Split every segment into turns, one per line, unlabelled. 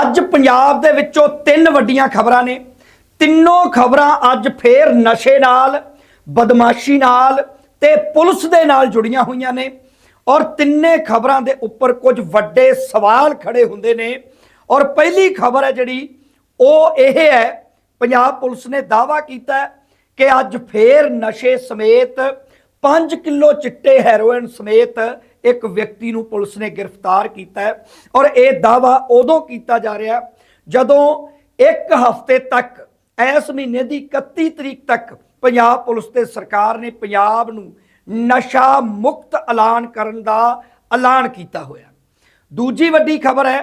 ਅੱਜ ਪੰਜਾਬ ਦੇ ਵਿੱਚੋਂ ਤਿੰਨ ਵੱਡੀਆਂ ਖਬਰਾਂ ਨੇ। ਤਿੰਨੋਂ ਖਬਰਾਂ ਅੱਜ ਫੇਰ ਨਸ਼ੇ ਨਾਲ, ਬਦਮਾਸ਼ੀ ਨਾਲ ਤੇ ਪੁਲਿਸ ਦੇ ਨਾਲ ਜੁੜੀਆਂ ਹੋਈਆਂ ਨੇ। ਔਰ ਤਿੰਨੇ ਖਬਰਾਂ ਦੇ ਉੱਪਰ ਕੁਝ ਵੱਡੇ ਸਵਾਲ ਖੜੇ ਹੁੰਦੇ ਨੇ। ਔਰ ਪਹਿਲੀ ਖਬਰ ਹੈ ਜਿਹੜੀ, ਉਹ ਇਹ ਹੈ, ਪੰਜਾਬ ਪੁਲਿਸ ਨੇ ਦਾਅਵਾ ਕੀਤਾ ਕਿ ਅੱਜ ਫੇਰ ਨਸ਼ੇ ਸਮੇਤ 5 ਕਿਲੋ ਚਿੱਟੇ ਹੈਰੋਇਨ ਸਮੇਤ ਇੱਕ ਵਿਅਕਤੀ ਨੂੰ ਪੁਲਿਸ ਨੇ ਗ੍ਰਿਫਤਾਰ ਕੀਤਾ ਹੈ ਔਰ ਇਹ ਦਾਵਾ ਉਦੋਂ ਕੀਤਾ ਜਾ ਰਿਹਾ ਜਦੋਂ ਇੱਕ ਹਫ਼ਤੇ ਤੱਕ, ਇਸ ਮਹੀਨੇ ਦੀ 31 ਤਰੀਕ ਤੱਕ ਪੰਜਾਬ ਪੁਲਿਸ ਤੇ ਸਰਕਾਰ ਨੇ ਪੰਜਾਬ ਨੂੰ ਨਸ਼ਾ ਮੁਕਤ ਐਲਾਨ ਕਰਨ ਦਾ ਐਲਾਨ ਕੀਤਾ ਹੋਇਆ। ਦੂਜੀ ਵੱਡੀ ਖਬਰ ਹੈ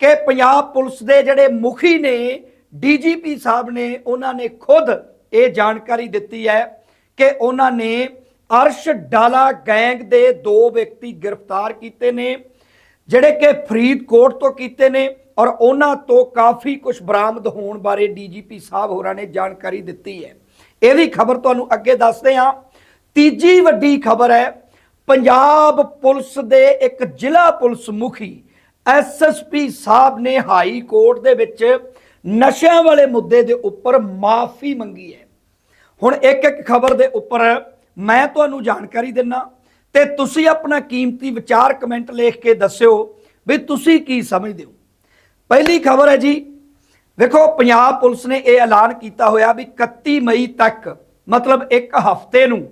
ਕਿ ਪੰਜਾਬ ਪੁਲਿਸ ਦੇ ਜਿਹੜੇ ਮੁਖੀ ਨੇ, ਡੀਜੀਪੀ ਸਾਹਿਬ ਨੇ, ਉਹਨਾਂ ਨੇ ਖੁਦ ਇਹ ਜਾਣਕਾਰੀ ਦਿੱਤੀ ਹੈ ਕਿ ਉਹਨਾਂ ਨੇ ਅਰਸ਼ ਡਾਲਾ ਗੈਂਗ ਦੇ ਦੋ ਵਿਅਕਤੀ ਗ੍ਰਿਫਤਾਰ ਕੀਤੇ ਨੇ, ਜਿਹੜੇ ਕਿ ਫਰੀਦਕੋਟ ਤੋਂ ਕੀਤੇ ਨੇ ਔਰ ਉਹਨਾਂ ਤੋਂ ਕਾਫੀ ਕੁਝ ਬਰਾਮਦ ਹੋਣ ਬਾਰੇ ਡੀਜੀਪੀ ਸਾਹਿਬ ਹੋਰਾਂ ਨੇ ਜਾਣਕਾਰੀ ਦਿੱਤੀ ਹੈ। ਇਹ ਵੀ ਖਬਰ ਤੁਹਾਨੂੰ ਅੱਗੇ ਦੱਸਦੇ ਹਾਂ। ਤੀਜੀ ਵੱਡੀ ਖਬਰ ਹੈ, ਪੰਜਾਬ ਪੁਲਿਸ ਦੇ ਇੱਕ ਜ਼ਿਲ੍ਹਾ ਪੁਲਿਸ ਮੁਖੀ ਐਸਐਸਪੀ ਸਾਹਿਬ ਨੇ ਹਾਈ ਕੋਰਟ ਦੇ ਵਿੱਚ ਨਸ਼ਿਆਂ ਵਾਲੇ ਮੁੱਦੇ ਦੇ ਉੱਪਰ ਮਾਫੀ ਮੰਗੀ ਹੈ। ਹੁਣ ਇੱਕ ਇੱਕ ਖਬਰ ਦੇ ਉੱਪਰ ਮੈਂ ਤੁਹਾਨੂੰ ਜਾਣਕਾਰੀ ਦਿੰਨਾ, ਤੇ ਤੁਸੀਂ ਆਪਣਾ ਕੀਮਤੀ ਵਿਚਾਰ ਕਮੈਂਟ ਲਿਖ ਕੇ ਦੱਸਿਓ ਵੀ ਤੁਸੀਂ ਕੀ ਸਮਝਦੇ ਹੋ। ਪਹਿਲੀ ਖਬਰ ਹੈ ਜੀ, ਵੇਖੋ, ਪੰਜਾਬ ਪੁਲਿਸ ਨੇ ਇਹ ਐਲਾਨ ਕੀਤਾ ਹੋਇਆ ਵੀ 31 ਮਈ ਤੱਕ, ਮਤਲਬ ਇੱਕ ਹਫ਼ਤੇ ਨੂੰ,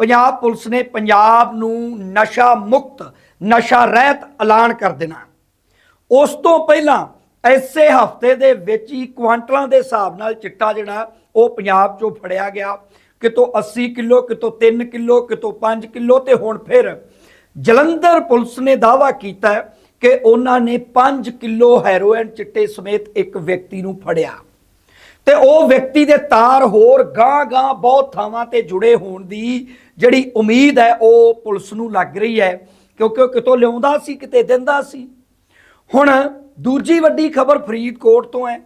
ਪੰਜਾਬ ਪੁਲਿਸ ਨੇ ਪੰਜਾਬ ਨੂੰ ਨਸ਼ਾ ਮੁਕਤ, ਨਸ਼ਾ ਰਹਿਤ ਐਲਾਨ ਕਰ ਦੇਣਾ। ਉਸ ਤੋਂ ਪਹਿਲਾਂ ਐਸੇ ਹਫ਼ਤੇ ਦੇ ਵਿੱਚ ਹੀ ਕੁਆਂਟਲਾਂ ਦੇ ਹਿਸਾਬ ਨਾਲ ਚਿੱਟਾ ਜਿਹੜਾ, ਉਹ ਪੰਜਾਬ ਚੋਂ ਫੜਿਆ ਗਿਆ। ਕਿਤੋਂ 80 ਕਿਲੋ, ਕਿਤੋਂ 3 ਕਿਲੋ, ਕਿਤੋਂ 5 ਕਿਲੋ ਤੇ ਹੁਣ ਫਿਰ ਜਲੰਧਰ ਪੁਲਿਸ ਨੇ ਦਾਅਵਾ ਕੀਤਾ ਕਿ ਉਹਨਾਂ ਨੇ 5 ਕਿਲੋ ਹੈਰੋਇਨ ਚਿੱਟੇ ਸਮੇਤ ਇੱਕ ਵਿਅਕਤੀ ਨੂੰ ਫੜਿਆ। ਤੇ ਉਹ ਵਿਅਕਤੀ ਦੇ ਤਾਰ ਹੋਰ ਗਾਂ-ਗਾਂ ਬਹੁਤ ਥਾਵਾਂ ਤੇ ਜੁੜੇ ਹੋਣ ਦੀ ਜਿਹੜੀ ਉਮੀਦ ਹੈ, ਉਹ ਪੁਲਿਸ ਨੂੰ ਲੱਗ ਰਹੀ ਹੈ, ਕਿਉਂਕਿ ਉਹ ਕਿਤੋਂ ਲਿਆਉਂਦਾ ਸੀ, ਕਿਤੇ ਦਿੰਦਾ ਸੀ। ਹੁਣ ਦੂਜੀ ਵੱਡੀ ਖਬਰ ਫਰੀਦਕੋਟ ਤੋਂ ਹੈ,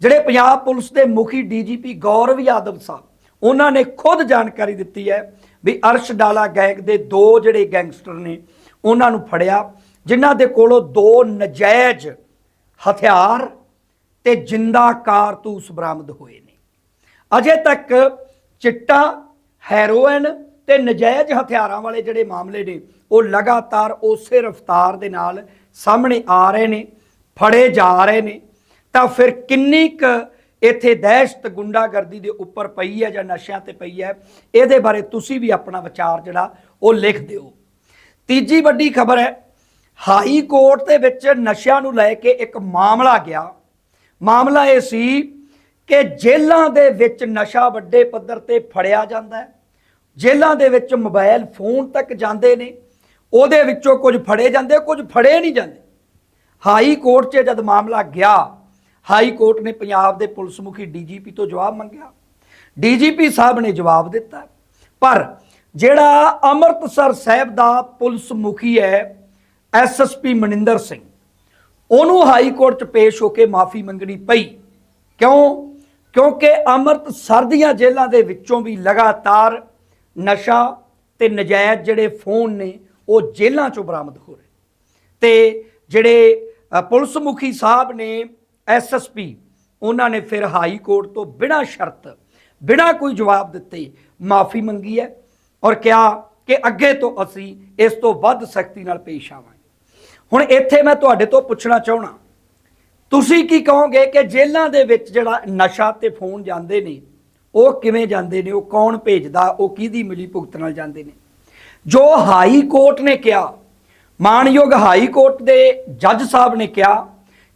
ਜਿਹੜੇ ਪੰਜਾਬ ਪੁਲਿਸ ਦੇ ਮੁਖੀ ਡੀਜੀਪੀ ਗੌਰਵ ਯਾਦਵ ਸਾਹਿਬ ਉਹਨਾਂ ਨੇ ਖੁਦ ਜਾਣਕਾਰੀ ਦਿੱਤੀ ਹੈ ਵੀ ਅਰਸ਼ ਡਾਲਾ ਗੈਂਗ ਦੇ ਦੋ ਜਿਹੜੇ ਗੈਂਗਸਟਰ ਨੇ, ਉਹਨਾਂ ਨੂੰ ਫੜਿਆ, ਜਿਨ੍ਹਾਂ ਦੇ ਕੋਲੋਂ ਦੋ ਨਜਾਇਜ਼ ਹਥਿਆਰ ਤੇ ਜਿੰਦਾ ਕਾਰਤੂਸ ਬਰਾਮਦ ਹੋਏ ਨੇ। ਅਜੇ ਤੱਕ ਚਿੱਟਾ, ਹੈਰੋਇਨ ਤੇ ਨਜਾਇਜ਼ ਹਥਿਆਰਾਂ ਵਾਲੇ ਜਿਹੜੇ ਮਾਮਲੇ ਨੇ, ਉਹ ਲਗਾਤਾਰ ਉਸੇ ਰਫ਼ਤਾਰ ਦੇ ਨਾਲ ਸਾਹਮਣੇ ਆ ਰਹੇ ਨੇ, ਫੜੇ ਜਾ ਰਹੇ ਨੇ। ਤਾਂ ਫਿਰ ਕਿੰਨੀ ਕੁ ਇੱਥੇ ਦਹਿਸ਼ਤ ਗੁੰਡਾਗਰਦੀ ਦੇ ਉੱਪਰ ਪਈ ਹੈ ਜਾਂ ਨਸ਼ਿਆਂ ਤੇ ਪਈ ਹੈ, ਇਹਦੇ ਬਾਰੇ ਤੁਸੀਂ ਵੀ ਆਪਣਾ ਵਿਚਾਰ ਜਿਹੜਾ, ਉਹ ਲਿਖ ਦਿਓ। ਤੀਜੀ ਵੱਡੀ ਖਬਰ ਹੈ, ਹਾਈ ਕੋਰਟ ਦੇ ਵਿੱਚ ਨਸ਼ਿਆਂ ਨੂੰ ਲੈ ਕੇ ਇੱਕ ਮਾਮਲਾ ਗਿਆ। ਮਾਮਲਾ ਇਹ ਸੀ ਕਿ ਜੇਲ੍ਹਾਂ ਦੇ ਵਿੱਚ ਨਸ਼ਾ ਵੱਡੇ ਪੱਧਰ ਤੇ ਫੜਿਆ ਜਾਂਦਾ ਹੈ। ਜੇਲ੍ਹਾਂ ਦੇ ਵਿੱਚ ਮੋਬਾਈਲ ਫੋਨ ਤੱਕ ਜਾਂਦੇ ਨੇ, ਉਹਦੇ ਵਿੱਚੋਂ ਕੁਝ ਫੜੇ ਜਾਂਦੇ, ਕੁਝ ਫੜੇ ਨਹੀਂ ਜਾਂਦੇ। ਹਾਈ ਕੋਰਟ 'ਚ ਜਦ ਮਾਮਲਾ ਗਿਆ ਹਾਈ ਕੋਰਟ ਨੇ ਪੰਜਾਬ ਦੇ ਪੁਲਿਸ ਮੁਖੀ ਡੀਜੀਪੀ ਤੋਂ ਜਵਾਬ ਮੰਗਿਆ। ਡੀਜੀਪੀ ਸਾਹਿਬ ਨੇ ਜਵਾਬ ਦਿੱਤਾ। ਪਰ ਜਿਹੜਾ ਅੰਮ੍ਰਿਤਸਰ ਸਾਹਿਬ ਦਾ ਪੁਲਿਸ ਮੁਖੀ ਹੈ ਐਸਐਸਪੀ ਮਨਿੰਦਰ ਸਿੰਘ, ਉਹਨੂੰ ਹਾਈ ਕੋਰਟ 'ਚ ਪੇਸ਼ ਹੋ ਕੇ ਮਾਫੀ ਮੰਗਣੀ ਪਈ। ਕਿਉਂ? ਕਿਉਂਕਿ ਅੰਮ੍ਰਿਤਸਰ ਦੀਆਂ ਜੇਲ੍ਹਾਂ ਦੇ ਵਿੱਚੋਂ ਵੀ ਲਗਾਤਾਰ ਨਸ਼ਾ ਤੇ ਨਜਾਇਜ਼ ਜਿਹੜੇ ਫੋਨ ਨੇ, ਉਹ ਜੇਲ੍ਹਾਂ 'ਚੋਂ ਬਰਾਮਦ ਹੋ ਰਹੇ ਤੇ ਜਿਹੜੇ ਪੁਲਿਸ ਮੁਖੀ ਸਾਹਿਬ ਨੇ ਐਸਐਸਪੀ ਉਹਨਾਂ ਨੇ ਫਿਰ ਹਾਈ ਕੋਰਟ ਤੋਂ ਬਿਨਾਂ ਸ਼ਰਤ, ਬਿਨਾਂ ਕੋਈ ਜਵਾਬ ਦਿੱਤੇ, ਮਾਫੀ ਮੰਗੀ ਹੈ ਔਰ ਕਿਹਾ ਕਿ ਅੱਗੇ ਤੋਂ ਅਸੀਂ ਇਸ ਤੋਂ ਵੱਧ ਸਖਤੀ ਨਾਲ ਪੇਸ਼ ਆਵਾਂਗੇ। ਹੁਣ ਇੱਥੇ ਮੈਂ ਤੁਹਾਡੇ ਤੋਂ ਪੁੱਛਣਾ ਚਾਹਣਾ ਤੁਸੀਂ ਕੀ ਕਹੋਗੇ ਕਿ ਜੇਲ੍ਹਾਂ ਦੇ ਵਿੱਚ ਜਿਹੜਾ ਨਸ਼ਾ ਤੇ ਫੋਨ ਜਾਂਦੇ ਨੇ, ਉਹ ਕਿਵੇਂ ਜਾਂਦੇ ਨੇ, ਉਹ ਕੌਣ ਭੇਜਦਾ, ਉਹ ਕਿਹਦੀ ਮਿਲੀ ਭੁਗਤ ਨਾਲ ਜਾਂਦੇ ਨੇ? ਜੋ ਹਾਈ ਕੋਰਟ ਨੇ ਕਿਹਾ, ਮਾਨਯੋਗ ਹਾਈ ਕੋਰਟ ਦੇ ਜੱਜ ਸਾਹਿਬ ਨੇ ਕਿਹਾ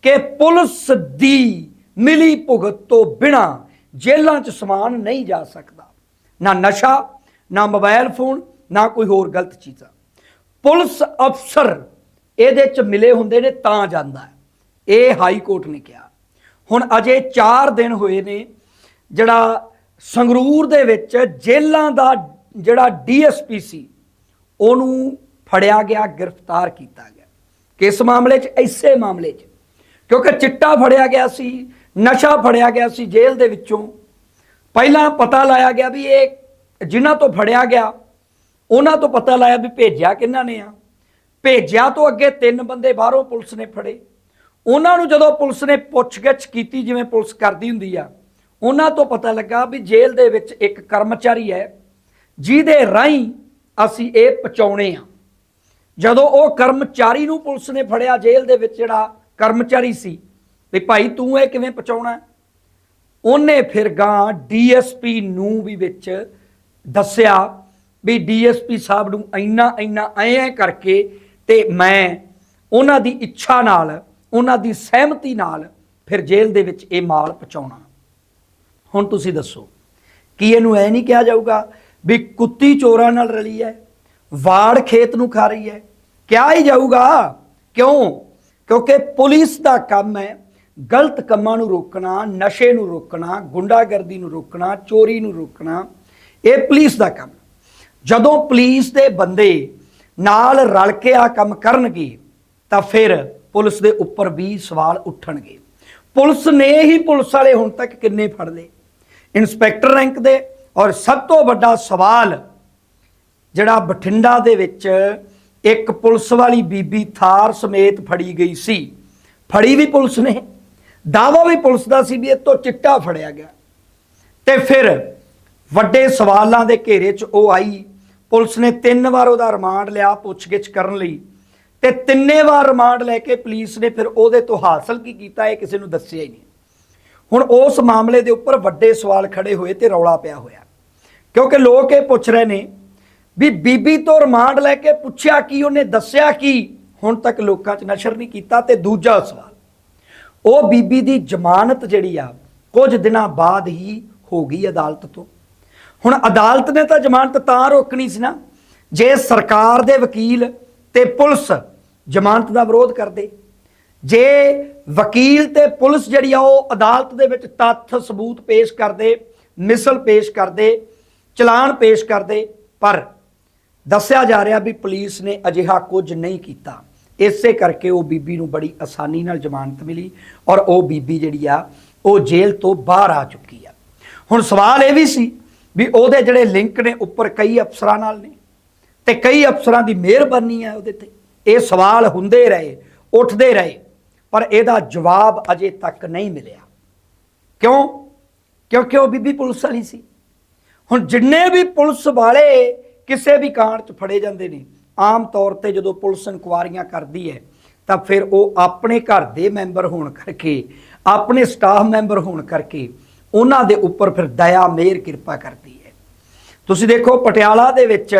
ਕਿ ਪੁਲਿਸ ਦੀ ਮਿਲੀ ਭੁਗਤ ਤੋਂ ਬਿਨਾ ਜੇਲ੍ਹਾਂ 'ਚ ਸਮਾਨ ਨਹੀਂ ਜਾ ਸਕਦਾ। ਨਾ ਨਸ਼ਾ, ਨਾ ਮੋਬਾਈਲ ਫੋਨ, ਨਾ ਕੋਈ ਹੋਰ ਗਲਤ ਚੀਜ਼ਾਂ। ਪੁਲਿਸ ਅਫਸਰ ਇਹਦੇ 'ਚ ਮਿਲੇ ਹੁੰਦੇ ਨੇ ਤਾਂ ਜਾਂਦਾ ਇਹ ਹਾਈ ਕੋਰਟ ਨੇ ਕਿਹਾ। ਹੁਣ ਅਜੇ 4 ਦਿਨ ਹੋਏ ਨੇ, ਜਿਹੜਾ ਸੰਗਰੂਰ ਦੇ ਵਿੱਚ ਜੇਲ੍ਹਾਂ ਦਾ ਜਿਹੜਾ ਡੀਐਸਪੀ ਸੀ, ਉਹਨੂੰ ਫੜਿਆ ਗਿਆ, ਗ੍ਰਿਫਤਾਰ ਕੀਤਾ ਗਿਆ। ਕਿਸ ਮਾਮਲੇ 'ਚ? ਐਸੇ ਮਾਮਲੇ 'ਚ। ਕਿਉਂਕਿ ਚਿੱਟਾ ਫੜਿਆ ਗਿਆ ਸੀ, ਨਸ਼ਾ ਫੜਿਆ ਗਿਆ ਸੀ ਜੇਲ੍ਹ ਦੇ ਵਿੱਚੋਂ। ਪਹਿਲਾਂ ਪਤਾ ਲਾਇਆ ਗਿਆ ਵੀ ਇਹ ਜਿਨ੍ਹਾਂ ਤੋਂ ਫੜਿਆ ਗਿਆ, ਉਹਨਾਂ ਤੋਂ ਪਤਾ ਲਾਇਆ ਵੀ ਭੇਜਿਆ ਕਿਹਨਾਂ ਨੇ ਆ। ਭੇਜਿਆ ਤੋਂ ਅੱਗੇ ਤਿੰਨ ਬੰਦੇ ਬਾਹਰੋਂ ਪੁਲਿਸ ਨੇ ਫੜੇ। ਉਹਨਾਂ ਨੂੰ ਜਦੋਂ ਪੁਲਿਸ ਨੇ ਪੁੱਛਗਿੱਛ ਕੀਤੀ ਜਿਵੇਂ ਪੁਲਿਸ ਕਰਦੀ ਹੁੰਦੀ ਆ, ਉਹਨਾਂ ਤੋਂ ਪਤਾ ਲੱਗਾ ਵੀ ਜੇਲ੍ਹ ਦੇ ਵਿੱਚ ਇੱਕ ਕਰਮਚਾਰੀ ਹੈ, ਜਿਹਦੇ ਰਾਹੀਂ ਅਸੀਂ ਇਹ ਪਹੁੰਚਾਉਣੇ ਆ। ਜਦੋਂ ਉਹ ਕਰਮਚਾਰੀ ਨੂੰ ਪੁਲਿਸ ਨੇ ਫੜਿਆ ਜੇਲ੍ਹ ਦੇ ਵਿੱਚ ਜਿਹੜਾ ਕਰਮਚਾਰੀ ਸੀ। ਵੀ ਭਾਈ ਤੂੰ ਇਹ ਕਿਵੇਂ ਪਹੁੰਚਾਉਣਾ ਉਹਨੇ ਫਿਰ ਗਾਂ ਡੀਐਸਪੀ ਨੂੰ ਵੀ ਵਿੱਚ ਦੱਸਿਆ ਵੀ ਡੀਐਸਪੀ ਸਾਹਿਬ ਨੂੰ ਇੰਨਾ ਇੰਨਾ ਐਂ ਕਰਕੇ ਤੇ ਮੈਂ ਉਹਨਾਂ ਦੀ ਇੱਛਾ ਨਾਲ, ਉਹਨਾਂ ਦੀ ਸਹਿਮਤੀ ਨਾਲ ਫਿਰ ਜੇਲ੍ਹ ਦੇ ਵਿੱਚ ਇਹ ਮਾਲ ਪਹੁੰਚਾਉਣਾ। ਹੁਣ ਤੁਸੀਂ ਦੱਸੋ, ਕੀ ਇਹਨੂੰ ਐ ਨਹੀਂ ਕਿਹਾ ਜਾਊਗਾ ਵੀ ਕੁੱਤੀ ਚੋਰਾਂ ਨਾਲ ਰਲੀ ਹੈ, ਵਾੜ ਖੇਤ ਨੂੰ ਖਾ ਰਹੀ ਹੈ? ਕਿਹਾ ਹੀ ਜਾਊਗਾ। ਕਿਉਂ? ਕਿਉਂਕਿ ਪੁਲਿਸ ਦਾ ਕੰਮ ਹੈ ਗਲਤ ਕੰਮਾਂ ਨੂੰ ਰੋਕਣਾ, ਨਸ਼ੇ ਨੂੰ ਰੋਕਣਾ, ਗੁੰਡਾਗਰਦੀ ਨੂੰ ਰੋਕਣਾ, ਚੋਰੀ ਨੂੰ ਰੋਕਣਾ, ਇਹ ਪੁਲਿਸ ਦਾ ਕੰਮ ਜਦੋਂ ਪੁਲਿਸ ਦੇ ਬੰਦੇ ਨਾਲ ਰਲ ਕੇ ਆ ਕੰਮ ਕਰਨਗੇ, ਤਾਂ ਫਿਰ ਪੁਲਿਸ ਦੇ ਉੱਪਰ ਵੀ ਸਵਾਲ ਉੱਠਣਗੇ। ਪੁਲਿਸ ਨੇ ਹੀ ਪੁਲਿਸ ਵਾਲੇ ਹੁਣ ਤੱਕ ਕਿੰਨੇ ਫੜ ਲਏ? ਇਨਸਪੈਕਟਰ ਰੈਂਕ ਦੇ, ਔਰ ਸਭ ਤੋਂ ਵੱਡਾ ਸਵਾਲ ਜਿਹੜਾ ਬਠਿੰਡਾ ਦੇ ਵਿੱਚ ਇੱਕ ਪੁਲਿਸ ਵਾਲੀ ਬੀਬੀ ਥਾਰ ਸਮੇਤ ਫੜੀ ਗਈ ਸੀ। ਫੜੀ ਵੀ ਪੁਲਿਸ ਨੇ, ਦਾਵਾ ਵੀ ਪੁਲਿਸ ਦਾ ਸੀ ਵੀ ਇਹ ਤੋਂ ਚਿੱਟਾ ਫੜਿਆ ਗਿਆ। ਤੇ ਫਿਰ ਵੱਡੇ ਸਵਾਲਾਂ ਦੇ ਘੇਰੇ 'ਚ ਉਹ ਆਈ। ਪੁਲਿਸ ਨੇ ਤਿੰਨ ਵਾਰ ਉਹਦਾ ਰਿਮਾਂਡ ਲਿਆ ਪੁੱਛਗਿੱਛ ਕਰਨ ਲਈ। ਤੇ ਤਿੰਨੇ ਵਾਰ ਰਿਮਾਂਡ ਲੈ ਕੇ ਪੁਲਿਸ ਨੇ ਫਿਰ ਉਹਦੇ ਤੋਂ ਹਾਸਲ ਕੀ ਕੀਤਾ ਇਹ ਕਿਸੇ ਨੂੰ ਦੱਸਿਆ ਹੀ ਨਹੀਂ। ਹੁਣ ਉਸ ਮਾਮਲੇ ਦੇ ਉੱਪਰ ਵੱਡੇ ਸਵਾਲ ਖੜੇ ਹੋਏ ਤੇ ਰੌਲਾ ਪਿਆ ਹੋਇਆ। ਕਿਉਂਕਿ ਲੋਕ ਇਹ ਪੁੱਛ ਰਹੇ ਨੇ ਵੀ ਬੀਬੀ ਤੋਂ ਰਿਮਾਂਡ ਲੈ ਕੇ ਪੁੱਛਿਆ ਕੀ, ਉਹਨੇ ਦੱਸਿਆ ਕੀ? ਹੁਣ ਤੱਕ ਲੋਕਾਂ 'ਚ ਨਸ਼ਰ ਨਹੀਂ ਕੀਤਾ ਤੇ ਦੂਜਾ ਸਵਾਲ, ਉਹ ਬੀਬੀ ਦੀ ਜ਼ਮਾਨਤ ਜਿਹੜੀ ਆ, ਕੁਝ ਦਿਨਾਂ ਬਾਅਦ ਹੀ ਹੋ ਗਈ ਅਦਾਲਤ ਤੋਂ। ਹੁਣ ਅਦਾਲਤ ਨੇ ਤਾਂ ਜ਼ਮਾਨਤ ਤਾਂ ਰੋਕਣੀ ਸੀ ਨਾ, ਜੇ ਸਰਕਾਰ ਦੇ ਵਕੀਲ ਤੇ ਪੁਲਿਸ ਜ਼ਮਾਨਤ ਦਾ ਵਿਰੋਧ ਕਰਦੇ, ਜੇ ਵਕੀਲ ਤੇ ਪੁਲਿਸ ਜਿਹੜੀ ਆ, ਉਹ ਅਦਾਲਤ ਦੇ ਵਿੱਚ ਤੱਥ ਸਬੂਤ ਪੇਸ਼ ਕਰਦੇ, ਮਿਸਲ ਪੇਸ਼ ਕਰਦੇ, ਚਲਾਨ ਪੇਸ਼ ਕਰਦੇ, ਪਰ ਦੱਸਿਆ ਜਾ ਰਿਹਾ ਵੀ ਪੁਲਿਸ ਨੇ ਅਜਿਹਾ ਕੁਝ ਨਹੀਂ ਕੀਤਾ। ਇਸੇ ਕਰਕੇ ਉਹ ਬੀਬੀ ਨੂੰ ਬੜੀ ਆਸਾਨੀ ਨਾਲ ਜ਼ਮਾਨਤ ਮਿਲੀ ਔਰ ਉਹ ਬੀਬੀ ਜਿਹੜੀ ਆ, ਉਹ ਜੇਲ੍ਹ ਤੋਂ ਬਾਹਰ ਆ ਚੁੱਕੀ ਆ। ਹੁਣ ਸਵਾਲ ਇਹ ਵੀ ਸੀ ਵੀ ਉਹਦੇ ਜਿਹੜੇ ਲਿੰਕ ਨੇ ਉੱਪਰ ਕਈ ਅਫਸਰਾਂ ਨਾਲ ਨੇ ਤੇ ਕਈ ਅਫਸਰਾਂ ਦੀ ਮਿਹਰਬਾਨੀ ਹੈ ਉਹਦੇ ਤੇ। ਇਹ ਸਵਾਲ ਹੁੰਦੇ ਰਹੇ, ਉੱਠਦੇ ਰਹੇ, ਪਰ ਇਹਦਾ ਜਵਾਬ ਅਜੇ ਤੱਕ ਨਹੀਂ ਮਿਲਿਆ। ਕਿਉਂ? ਕਿਉਂਕਿ ਉਹ ਬੀਬੀ ਪੁਲਿਸ ਵਾਲੀ ਸੀ। ਹੁਣ ਜਿੰਨੇ ਵੀ ਪੁਲਿਸ ਵਾਲੇ ਕਿਸੇ ਵੀ ਕਾਂਡ 'ਚ ਫੜੇ ਜਾਂਦੇ ਨੇ, ਆਮ ਤੌਰ ਤੇ ਜਦੋਂ ਪੁਲਿਸ ਇਨਕੁਆਰੀਆਂ ਕਰਦੀ ਹੈ, ਤਾਂ ਫਿਰ ਉਹ ਆਪਣੇ ਘਰ ਦੇ ਮੈਂਬਰ ਹੋਣ ਕਰਕੇ, ਆਪਣੇ ਸਟਾਫ ਮੈਂਬਰ ਹੋਣ ਕਰਕੇ ਉਹਨਾਂ ਦੇ ਉੱਪਰ ਫਿਰ ਦਇਆ, ਮਿਹਰ, ਕਿਰਪਾ ਕਰਦੀ ਹੈ। ਤੁਸੀਂ ਦੇਖੋ, ਪਟਿਆਲਾ ਦੇ ਵਿੱਚ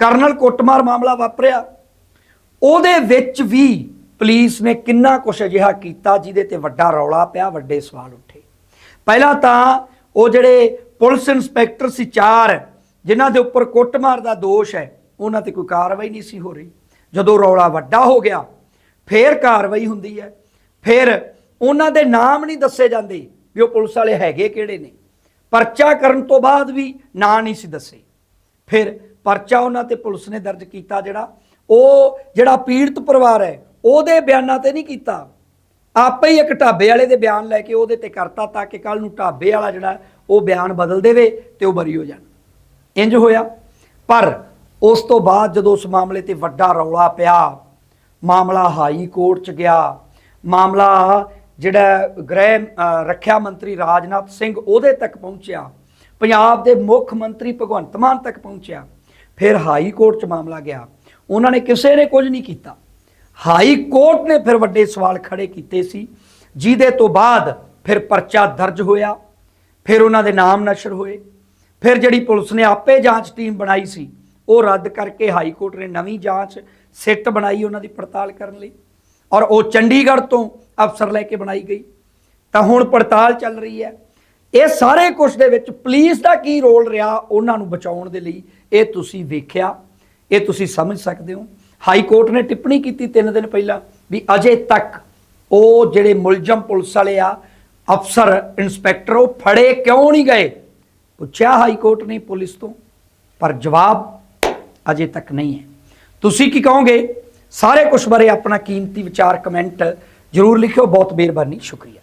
ਕਰਨਲ ਕੁੱਟਮਾਰ ਮਾਮਲਾ ਵਾਪਰਿਆ। ਉਹਦੇ ਵਿੱਚ ਵੀ ਪੁਲਿਸ ਨੇ ਕਿੰਨਾ ਕੁਛ ਅਜਿਹਾ ਕੀਤਾ ਜਿਹਦੇ ਤੇ ਵੱਡਾ ਰੌਲਾ ਪਿਆ, ਵੱਡੇ ਸਵਾਲ ਉੱਠੇ। ਪਹਿਲਾਂ ਤਾਂ ਉਹ ਜਿਹੜੇ ਪੁਲਿਸ ਇੰਸਪੈਕਟਰ ਸੀ ਚਾਰ ਜਿਨ੍ਹਾਂ ਦੇ ਉੱਪਰ ਕੁੱਟਮਾਰ ਦਾ ਦੋਸ਼ ਹੈ, ਉਹਨਾਂ ਤੇ ਕੋਈ ਕਾਰਵਾਈ ਨਹੀਂ ਸੀ ਹੋ ਰਹੀ। ਜਦੋਂ ਰੌਲਾ ਵੱਡਾ ਹੋ ਗਿਆ, ਫੇਰ ਕਾਰਵਾਈ ਹੁੰਦੀ ਹੈ। ਫਿਰ ਉਹਨਾਂ ਦੇ ਨਾਮ ਨਹੀਂ ਦੱਸੇ ਜਾਂਦੇ ਵੀ ਉਹ ਪੁਲਿਸ ਵਾਲੇ ਹੈਗੇ ਕਿਹੜੇ ਨੇ। ਪਰਚਾ ਕਰਨ ਤੋਂ ਬਾਅਦ ਵੀ ਨਾਂ ਨਹੀਂ ਸੀ ਦੱਸੇ। ਫਿਰ ਪਰਚਾ ਉਹਨਾਂ ਤੇ ਪੁਲਿਸ ਨੇ ਦਰਜ ਕੀਤਾ ਜਿਹੜਾ, ਉਹ ਜਿਹੜਾ ਪੀੜਤ ਪਰਿਵਾਰ ਹੈ, ਉਹਦੇ ਬਿਆਨਾਂ ਤੇ ਨਹੀਂ ਕੀਤਾ। ਆਪੇ ਹੀ ਇੱਕ ਢਾਬੇ ਵਾਲੇ ਦੇ ਬਿਆਨ ਲੈ ਕੇ ਉਹਦੇ ਤੇ ਕਰਤਾ ਤਾਂ ਕਿ ਕੱਲ ਨੂੰ ਢਾਬੇ ਵਾਲਾ ਜਿਹੜਾ, ਉਹ ਬਿਆਨ ਬਦਲ ਦੇਵੇ ਤੇ ਉਹ ਬਰੀ ਹੋ ਜਾਣ। ਇੰਜ ਹੋਇਆ। ਪਰ ਉਸ ਤੋਂ ਬਾਅਦ ਜਦੋਂ ਉਸ ਮਾਮਲੇ ਤੇ ਵੱਡਾ ਰੌਲਾ ਪਿਆ, ਮਾਮਲਾ ਹਾਈ ਕੋਰਟ ਚ ਗਿਆ। ਮਾਮਲਾ ਜਿਹੜਾ ਗ੍ਰਹਿ ਰੱਖਿਆ ਮੰਤਰੀ ਰਾਜਨਾਥ ਸਿੰਘ ਉਹਦੇ ਤੱਕ ਪਹੁੰਚਿਆ। ਪੰਜਾਬ ਦੇ ਮੁੱਖ ਮੰਤਰੀ ਭਗਵੰਤ ਮਾਨ ਤੱਕ ਪਹੁੰਚਿਆ। ਫਿਰ ਹਾਈ ਕੋਰਟ ਚ ਮਾਮਲਾ ਗਿਆ। ਉਹਨਾਂ ਨੇ ਕਿਸੇ ਨੇ ਕੁਝ ਨਹੀਂ ਕੀਤਾ। ਹਾਈ ਕੋਰਟ ਨੇ ਫਿਰ ਵੱਡੇ ਸਵਾਲ ਖੜੇ ਕੀਤੇ ਸੀ। ਜਿਹਦੇ ਤੋਂ ਬਾਅਦ ਫਿਰ ਪਰਚਾ ਦਰਜ ਹੋਇਆ। ਫਿਰ ਉਹਨਾਂ ਦੇ ਨਾਮ ਨਸ਼ਰ ਹੋਏ। ਫਿਰ ਜਿਹੜੀ ਪੁਲਿਸ ਨੇ ਆਪੇ ਜਾਂਚ ਟੀਮ ਬਣਾਈ ਸੀ, ਉਹ ਰੱਦ ਕਰਕੇ ਹਾਈ ਕੋਰਟ ਨੇ ਨਵੀਂ ਜਾਂਚ ਸਿੱਟ ਬਣਾਈ ਉਹਨਾਂ ਦੀ ਪੜਤਾਲ ਕਰਨ ਲਈ ਔਰ ਉਹ ਚੰਡੀਗੜ੍ਹ ਤੋਂ ਅਫਸਰ ਲੈ ਕੇ ਬਣਾਈ ਗਈ। ਤਾਂ ਹੁਣ ਪੜਤਾਲ ਚੱਲ ਰਹੀ ਹੈ। ਇਹ ਸਾਰੇ ਕੁਝ ਦੇ ਵਿੱਚ ਪੁਲਿਸ ਦਾ ਕੀ ਰੋਲ ਰਿਹਾ ਉਹਨਾਂ ਨੂੰ ਬਚਾਉਣ ਦੇ ਲਈ, ਇਹ ਤੁਸੀਂ ਵੇਖਿਆ, ਇਹ ਤੁਸੀਂ ਸਮਝ ਸਕਦੇ ਹੋ। ਹਾਈ ਕੋਰਟ ਨੇ ਟਿੱਪਣੀ ਕੀਤੀ 3 ਦਿਨ ਪਹਿਲਾਂ ਵੀ ਅਜੇ ਤੱਕ ਉਹ ਜਿਹੜੇ ਮੁਲਜ਼ਮ ਪੁਲਿਸ ਵਾਲੇ ਆ, ਅਫਸਰ ਇਨਸਪੈਕਟਰ ਉਹ ਫੜੇ ਕਿਉਂ ਨਹੀਂ ਗਏ? ਪੁੱਛਿਆ ਹਾਈ ਕੋਰਟ ਨੇ ਪੁਲਿਸ ਤੋਂ, ਪਰ ਜਵਾਬ ਅਜੇ ਤੱਕ ਨਹੀਂ ਹੈ। ਤੁਸੀਂ ਕੀ ਕਹੋਗੇ? ਸਾਰੇ ਕੁਝ ਬਾਰੇ ਆਪਣਾ ਕੀਮਤੀ ਵਿਚਾਰ ਕਮੈਂਟ ਜ਼ਰੂਰ ਲਿਖਿਓ। ਬਹੁਤ ਮਿਹਰਬਾਨੀ। ਸ਼ੁਕਰੀਆ।